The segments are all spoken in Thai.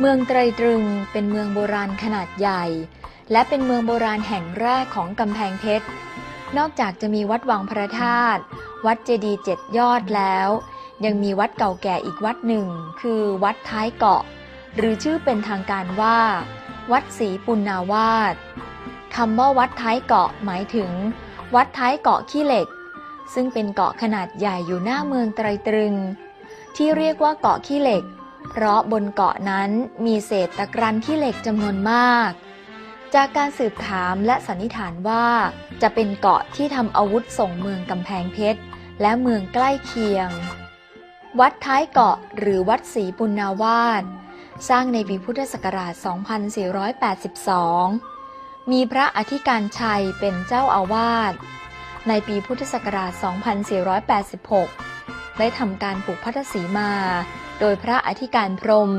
เมืองไตรตรึงเป็นเมืองโบราณขนาดใหญ่ และเป็นเมืองโบราณแห่งแรกของกำแพงเพชร นอกจากจะมีวัดวังพระธาตุวัดเจดีย์เจ็ดยอดแล้ว ยังมีวัดเก่าแก่อีกวัดหนึ่ง คือวัดท้ายเกาะ หรือชื่อเป็นทางการว่า วัดศรีปุณณาวาสคำว่าวัดท้ายเกาะหมายถึง วัดท้ายเกาะขี้เหล็ก ซึ่งเป็นเกาะขนาดใหญ่อยู่หน้าเมืองไตรตรึง ที่เรียกว่าเกาะขี้เหล็ก เพราะบนเกาะนั้นมีเศษตะกรันขี้เหล็กจำนวนมาก จากการสืบถามและสันนิษฐานว่า จะเป็นเกาะที่ทำอาวุธส่งเมืองกำแพงเพชร และเมืองใกล้เคียง วัดท้ายเกาะหรือวัดศรีปุณาวาสสร้างในปีพุทธศักราช 2482 มีพระอธิการชัยเป็นเจ้าอาวาส ในปีพุทธศักราช 2486 ได้ทำการปลูกพัทธสีมา โดยพระอธิการพรหม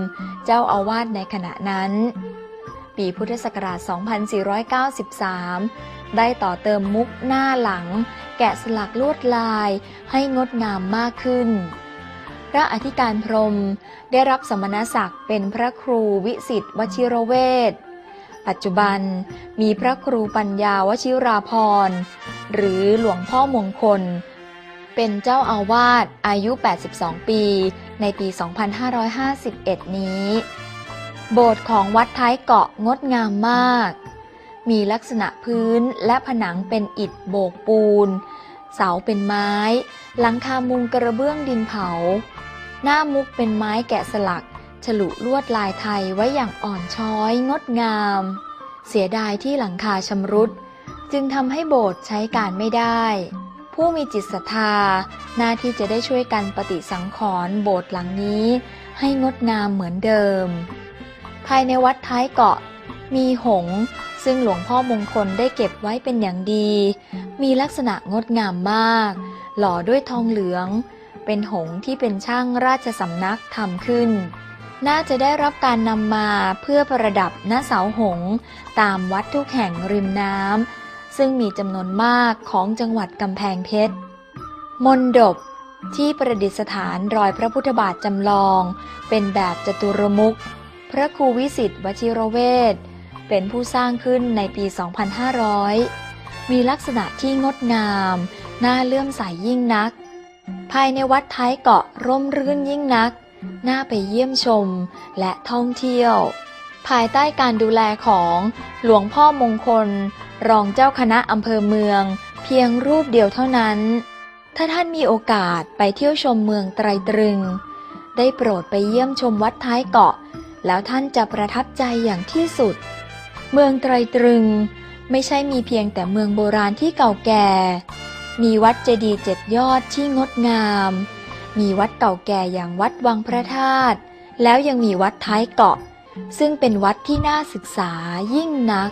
เจ้าอาวาสในขณะนั้น ปีพุทธศักราช 2493 ได้ต่อเติมมุกหน้าหลัง แกะสลักลวดลายให้งดงามมากขึ้น พระอธิการพรหมได้รับสมณศักดิ์เป็นพระครูวิสิตวชิรเวทปัจจุบันมีพระครูปัญญาวชิราพรหรือหลวงพ่อมงคล เป็นเจ้าอาวาสอายุ 82 ปี ในปี 2551 นี้ โบสถ์ของวัดท้ายเกาะงดงามมาก มีลักษณะพื้นและผนังเป็นอิฐโบกปูน เสาเป็นไม้ หลังคามุงกระเบื้องดินเผา หน้ามุกเป็นไม้แกะสลัก ฉลุลวดลายไทยไว้อย่างอ่อนช้อยงดงาม เสียดายที่หลังคาชำรุด จึงทำให้โบสถ์ใช้การไม่ได้ ผู้มีจิตศรัทธา หน้าที่จะได้ช่วยกันปฏิสังขรณ์โบสถ์หลังนี้ ให้งดงามเหมือนเดิม ภายในวัดท้ายเกาะ มีหง ซึ่งหลวงพ่อมงคลได้เก็บไว้เป็นอย่างดี มีลักษณะงดงามมาก หล่อด้วยทองเหลือง เป็นหงที่เป็นช่างราชสำนักทำขึ้น น่าจะได้รับการนำมาเพื่อประดับณเสาหง ตามวัดทุกแห่งริมน้ำ ซึ่งมีจำนวนมากของจังหวัดกำแพงเพชร มนดบที่ประดิษฐานรอยพระพุทธบาทจำลอง เป็นแบบจตุรมุข พระครูวิสิตวชิรเวทเป็นผู้สร้างขึ้นในปี 2500 มีลักษณะที่งดงาม น่าเลื่อมใสยยิ่งนัก ภายในวัดท้ายเกาะร่มรื่นยิ่งนัก น่าไปเยี่ยมชมและท่องเที่ยว ภายใต้การดูแลของหลวงพ่อมงคล รองเจ้าคณะอำเภอเมือง เพียงรูปเดียวเท่านั้น ถ้าท่านมีโอกาสไปเที่ยวชมเมืองไตรตรึง ได้โปรดไปเยี่ยมชมวัดท้ายเกาะ แล้วท่านจะประทับใจอย่างที่สุด เมืองไตรตรึง ไม่ใช่มีเพียงแต่เมืองโบราณที่เก่าแก่ มีวัดเจดีย์เจ็ดยอดที่งดงาม มีวัดเก่าแก่อย่างวัดวังพระธาตุ แล้วยังมีวัดท้ายเกาะ ซึ่งเป็นวัดที่น่าศึกษายิ่งนัก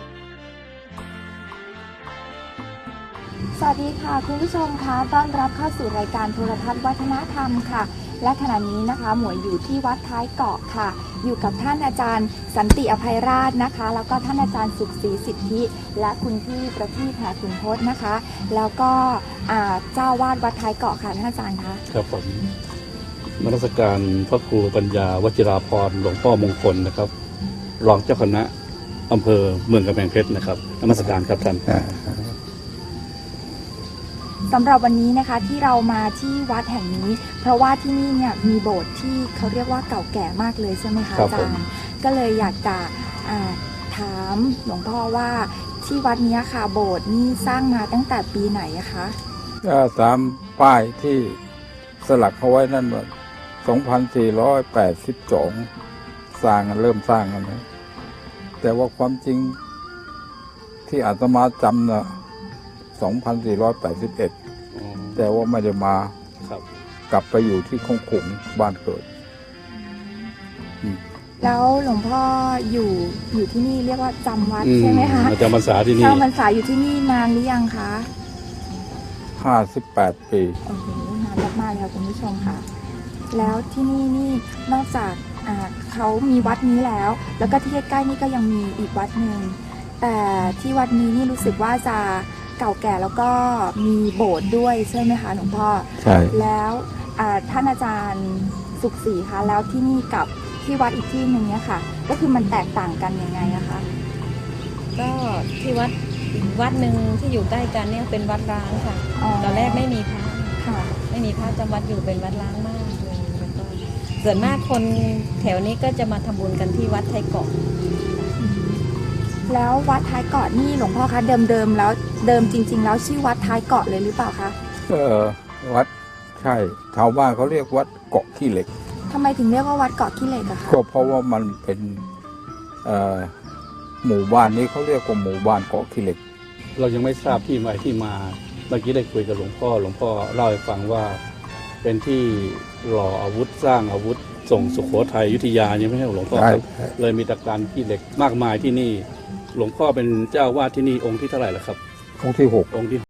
สวัสดีค่ะ คุณผู้ชมคะต้อนรับเข้าสู่รายการโทรทัศน์วัฒนธรรมค่ะ และขณะนี้นะคะหมวยอยู่ที่วัดท้ายเกาะค่ะ อยู่กับท่านอาจารย์ สันติอภัยราชนะคะ แล้วก็ท่านอาจารย์สุขศรีสิทธิ และคุณพี่ประทีปแผ่ขุนทศนะคะ แล้วก็อ่าเจ้าวาดวัดท้ายเกาะค่ะท่านอาจารย์คะครับผมมนมัสการพระครูปัญญาวชิราพรหลวงพ่อมงคลนะครับ รองเจ้าคณะอำเภอเมืองกำแพงเพชรนะครับนมัสการครับท่าน อ่า สำหรับวันนี้นะคะที่เรามาที่วัดแห่งนี้ เพราะว่าที่นี่เนี่ยมีโบสถ์ที่เขาเรียกว่าเก่าแก่มากเลยใช่ไหมคะครับอาจารย์ก็เลยอยากจะอ่าถามหลวงพ่อว่าที่วัดเนี้ยค่ะโบสถ์นี่สร้างมาตั้งแต่ปีไหนอะคะก็ตามป้ายที่สลักเขาไว้นั่นว่า2482 สร้างกันเริ่มสร้างกันนะแต่ว่าความจริงที่อาตมาจำนะ 2481 แต่ว่าไม่ได้มาครับกลับไปอยู่ที่คงขุงบ้านเกิด แล้วหลวงพ่ออยู่อยู่ที่นี่เรียกว่าจำวัดอืมใช่ไหมคะอาจารย์พรรษาที่นี่เข้าพรรษาอยู่ที่นี่นานหรือยังคะ58ปีโอ้โหนานมากๆเลยค่ะคุณผู้ชมค่ะ แล้วที่นี่นี่นอกจากอ่าเขามีวัดนี้แล้ว แล้วก็ที่ใกล้ๆนี่ก็ยังมีอีกวัดหนึ่งแต่ที่วัดนี้นี่รู้สึกว่าจะ เก่าแก่แล้วก็มีโบสถ์ด้วยใช่ไหมคะหลวงพ่อ ใช่ แล้วอ่าท่านอาจารย์สุขศรีคะแล้วที่นี่กับที่วัดอีกที่หนึ่งเนี่ยค่ะ ก็คือมันแตกต่างกันยังไงอะคะ ก็ที่วัดอีกวัดหนึ่งที่อยู่ใกล้กันเนี่ยเป็นวัดร้างค่ะตอนแรกไม่มีพระค่ะไม่มีพระจำวัดอยู่เป็นวัดร้างมากเลยแล้วก็ส่วนมากคนแถวนี้ก็จะมาทำบุญกันที่วัดไทยเกาะ แล้ววัดท้ายเกาะนี่หลวงพ่อคะเดิมเดิมๆแล้วเดิมจริง ๆ แล้วชื่อวัดท้ายเกาะเลยหรือเปล่าคะเออวัดใช่ชาวบ้านเขาเรียกวัดเกาะขี้เหล็กทำไมถึงเรียกว่าวัดเกาะขี้เหล็กอะคะก็เพราะว่ามันเป็นเอ่อหมู่บ้านนี้เขาเรียกว่าหมู่บ้านเกาะขี้เหล็ก เรายังไม่ทราบที่มาที่มาเมื่อกี้ได้คุยกับหลวงพ่อ หลวงพ่อเล่าให้ฟังว่า เป็นที่หล่ออาวุธสร้างอาวุธ ส่งสุโขทัยอยุธยายังไม่ใช่หลวงพ่อใช่ครับใช่ เลยมีตะการที่เหล็กมากมายที่นี่ หลวงพ่อเป็นเจ้าวาดที่นี่องค์ที่เท่าไหร่แล้วครับ องค์ที่หกองค์ที่